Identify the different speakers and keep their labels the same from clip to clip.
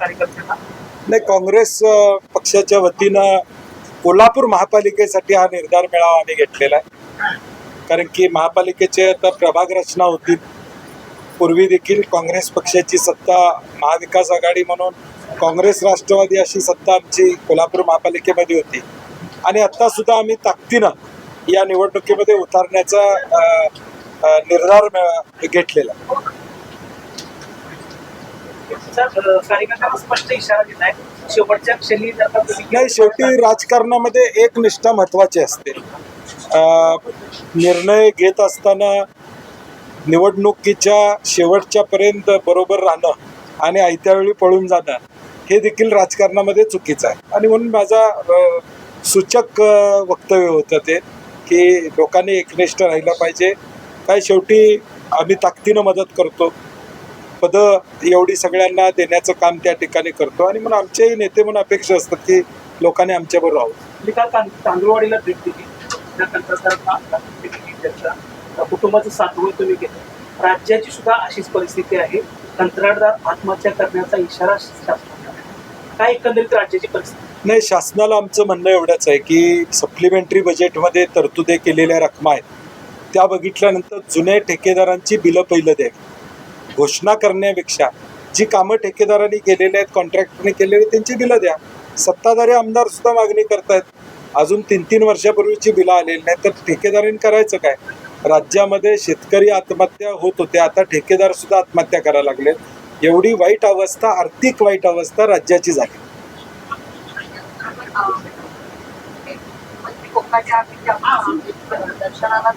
Speaker 1: कार्यकर्त्यांना?
Speaker 2: नाही काँग्रेस पक्षाच्या वतीनं कोल्हापूर महापालिकेसाठी हा निर्धार मेळावा आम्ही घेतलेला आहे. कारण की महापालिकेचे आता प्रभाग रचना होती पूर्वी देखील काँग्रेस पक्षाची सत्ता महाविकास आघाडी म्हणून काँग्रेस राष्ट्रवादी अशी सत्ता आमची कोल्हापूर महापालिकेमध्ये होती. आणि आता सुद्धा आम्ही ताकदीनं या निवडणुकीमध्ये उतरण्याचा निर्धार घेतलेला
Speaker 1: कार्यकर्त्यांना स्पष्ट इशारा दिलाय. शेवटच्या क्षणी जर
Speaker 2: नाही शेवटी राजकारणामध्ये एक निष्ठा महत्वाची असते. निर्णय घेत असताना निवडणुकीच्या शेवटच्या पर्यंत बरोबर राहणं आणि आयत्या वेळी पळून जाणं हे देखील राजकारणामध्ये चुकीचं आहे. आणि म्हणून माझा सूचक वक्तव्य होतं ते की लोकांनी एकनिष्ठ राहिलं पाहिजे. काय शेवटी आम्ही ताकदीनं मदत करतो. पदं एवढी सगळ्यांना देण्याचं काम त्या ठिकाणी करतो. आणि म्हणून आमचेही नेते म्हणून अपेक्षा असतात की लोकांनी आमच्याबरोबर राहावं.
Speaker 1: मी काल तांदूळवाडीला भेट दिली. त्या कुटुंबाचं सातवं तुम्ही केलं. राज्याची सुद्धा अशीच परिस्थिती आहे. कंत्राटदार आत्महत्या करण्याचा इशारा शासनाचा आहे. काय एकंदरीत राज्याची परिस्थिती?
Speaker 2: नाही शासनाला आमचं म्हणणं एवढंच आहे की सप्लिमेंटरी बजेटमध्ये तरतुदे केलेल्या रकमा आहेत. त्या बघितल्यानंतर जुन्या ठेकेदारांची बिलं पहिलं द्यावी. घोषणा करण्यापेक्षा जी कामं ठेकेदारांनी केलेली आहेत कॉन्ट्रॅक्टने केलेली त्यांची बिलं द्या. सत्ताधारी आमदार सुद्धा मागणी करतायत. अजून तीन तीन वर्षापूर्वीची बिलं आलेली नाही तर ठेकेदारांनी करायचं काय? राज्यामध्ये शेतकरी आत्महत्या होत होत्या आता ठेकेदार सुद्धा आत्महत्या करायला लागलेत. एवढी वाईट अवस्था आर्थिक वाईट अवस्था राज्याची झाली.
Speaker 3: दर्शनाला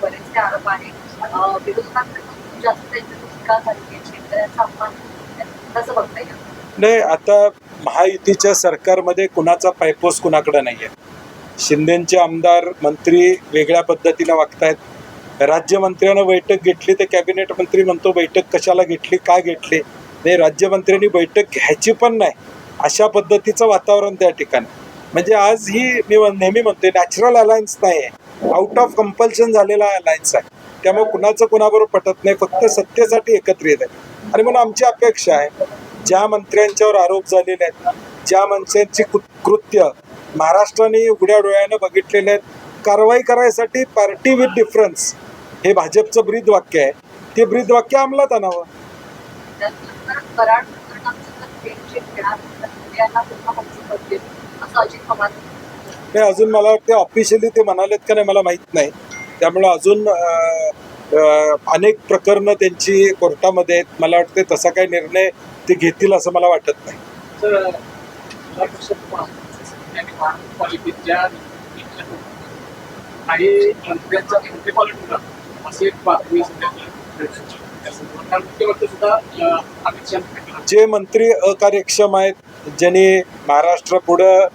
Speaker 3: बरेचसे आरोप आहेत. जास्त शेतकऱ्यांचा अपमान कसं बघता येईल
Speaker 2: नाही आता महायुतीच्या सरकारमध्ये कुणाचा पायपोस कुणाकडे नाही आहे शिंदेचे आमदार मंत्री वेगळ्या पद्धतीनं वागतायत. राज्यमंत्र्यानं बैठक घेतली तर कॅबिनेट मंत्री म्हणतो बैठक कशाला घेतली? का घेतली? नाही राज्यमंत्र्यांनी बैठक घ्यायची पण नाही. अशा पद्धतीचं वातावरण त्या ठिकाणी. म्हणजे आज ही मी नेहमी म्हणते नॅचरल अलायन्स नाही आहे आउट ऑफ कंपल्शन झालेला अलायन्स आहे. त्यामुळे कुणाचं कुणाबरोबर पटत नाही फक्त सत्तेसाठी येत आहे. आणि म्हणून आमची अपेक्षा आहे ज्या मंत्र्यांच्यावर आरोप झालेले आहेत ज्या मंत्र्यांची कृत्य महाराष्ट्राने उघड्या डोळ्यानं बघितलेले आहेत कारवाई करायसाठी पार्टी विथ डिफरन्स हे भाजपचं ब्रीद वाक्य आहे. ते ब्रीद वाक्य अंमलात आणावं. नाही अजून मला वाटते ऑफिशियली ते म्हणालेत का नाही मला माहीत नाही. त्यामुळं अजून अनेक प्रकरणं त्यांची कोर्टामध्ये आहेत. मला वाटते तसा काही निर्णय ते घेतील असं मला वाटत नाही. जे मंत्री अकार्यक्षम आहेत ज्यांनी महाराष्ट्रापुढं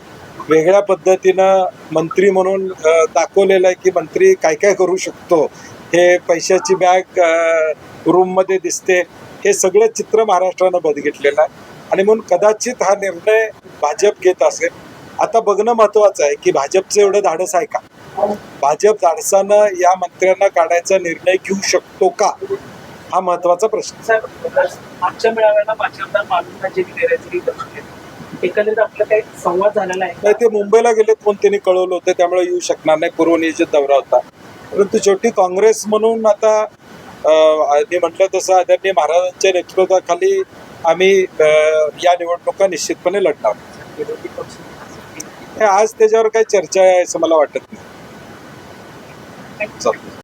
Speaker 2: वेगळ्या पद्धतीनं मंत्री म्हणून दाखवलेलं आहे की मंत्री काय काय करू शकतो. हे पैशाची बॅग रूममध्ये दिसते. हे सगळं चित्र महाराष्ट्रानं बघितलेलं आहे. आणि म्हणून कदाचित हा निर्णय भाजप घेत असेल. आता बघणं महत्त्वाचं आहे की भाजपचं एवढं धाडस आहे का? भाजप धाडसानं या मंत्र्यांना काढायचा निर्णय घेऊ शकतो का? हा महत्त्वाचा प्रश्न
Speaker 1: आजच्या मेळाव्याला भाजपला एकंदरीत आपला काही संवाद झालेला आहे
Speaker 2: नाही ते मुंबईला गेलेत म्हणून त्यांनी कळवलं होतं त्यामुळे येऊ शकणार नाही. पूर्वनियोजित दौरा होता. परंतु शेवटी काँग्रेस म्हणून आता अं, मी म्हटलं तसं आदरणीय महाराजांच्या नेतृत्वाखाली आम्ही अं, या निवडणुका निश्चितपणे लढणार.
Speaker 1: विरोधी पक्ष
Speaker 2: हे आज त्याच्यावर काही चर्चा आहे असं मला वाटत नाही.